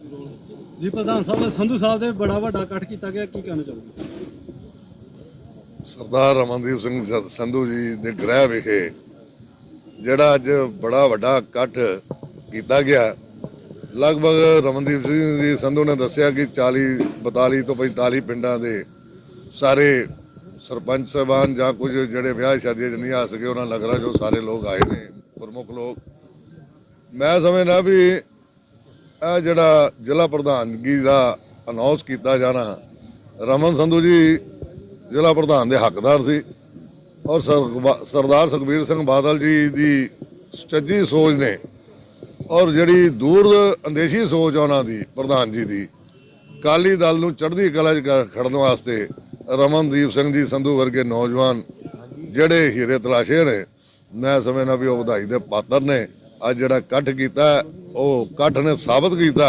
ਜੀ, ਪ੍ਰਧਾਨ ਸਾਹਿਬ, ਸੰਧੂ ਸਾਹਿਬ ਦੇ ਬੜਾ ਵੱਡਾ ਇਕੱਠ ਕੀਤਾ ਗਿਆ, ਕੀ ਕਹਿਣਾ ਚਾਹੋਗੇ? ਸਰਦਾਰ ਰਮਨਦੀਪ ਸਿੰਘ ਸੰਧੂ ਜੀ ਦੇ ਗ੍ਰਹਿ ਵਿਖੇ ਜਿਹੜਾ ਅੱਜ ਬੜਾ ਵੱਡਾ ਇਕੱਠ ਕੀਤਾ ਗਿਆ, ਲਗਭਗ ਰਮਨਦੀਪ ਸਿੰਘ ਜੀ, ਸੰਧੂ ਨੇ ਦੱਸਿਆ ਕਿ 40 42 ਤੋਂ 45 ਪਿੰਡਾਂ ਦੇ ਸਾਰੇ ਸਰਪੰਚ ਸਾਹਿਬਾਨ ਜਾਂ ਕੁਝ ਜਿਹੜੇ ਵਿਆਹ ਸ਼ਾਦੀਆਂ 'ਚ ਨਹੀਂ ਆ ਸਕੇ, ਉਹਨਾਂ ਨਗਰਾਂ 'ਚੋਂ ਸਾਰੇ ਲੋਕ ਆਏ ਨੇ, ਪ੍ਰਮੁੱਖ ਲੋਕ। ਮੈਂ ਸਮਝਦਾ ਵੀ ਇਹ ਜਿਹੜਾ ਜ਼ਿਲ੍ਹਾ ਪ੍ਰਧਾਨਗੀ ਦਾ ਅਨਾਉਂਸ ਕੀਤਾ ਜਾਣਾ, ਰਮਨ ਸੰਧੂ ਜੀ ਜ਼ਿਲ੍ਹਾ ਪ੍ਰਧਾਨ ਦੇ ਹੱਕਦਾਰ ਸੀ ਔਰ ਸਰ- ਸਰਦਾਰ ਸੁਖਬੀਰ ਸਿੰਘ ਬਾਦਲ ਜੀ ਦੀ ਸੱਚੀ ਸੋਚ ਨੇ ਔਰ ਜਿਹੜੀ ਦੂਰ ਅੰਦੇਸ਼ੀ ਸੋਚ ਆ ਉਹਨਾਂ ਦੀ, ਪ੍ਰਧਾਨ ਜੀ ਦੀ ਕਾਲੀ ਦਲ ਨੂੰ ਚੜ੍ਹਦੀ ਕਲਾ 'ਚ ਕ- ਖੜਨ ਵਾਸਤੇ ਰਮਨਦੀਪ ਸਿੰਘ ਜੀ ਸੰਧੂ ਵਰਗੇ ਨੌਜਵਾਨ ਜਿਹੜੇ ਹੀਰੇ ਤਲਾਸ਼ੇ ਨੇ, ਮੈਂ ਸਮਝਣਾ ਵੀ ਉਹ ਵਧਾਈ ਦੇ ਪਾਤਰ ਨੇ, ਅੱਜ ਜਿਹੜਾ ਇਕੱਠ ਕੀਤਾ ਉਹ ਇਕੱਠ ਨੇ ਸਾਬਤ ਕੀਤਾ।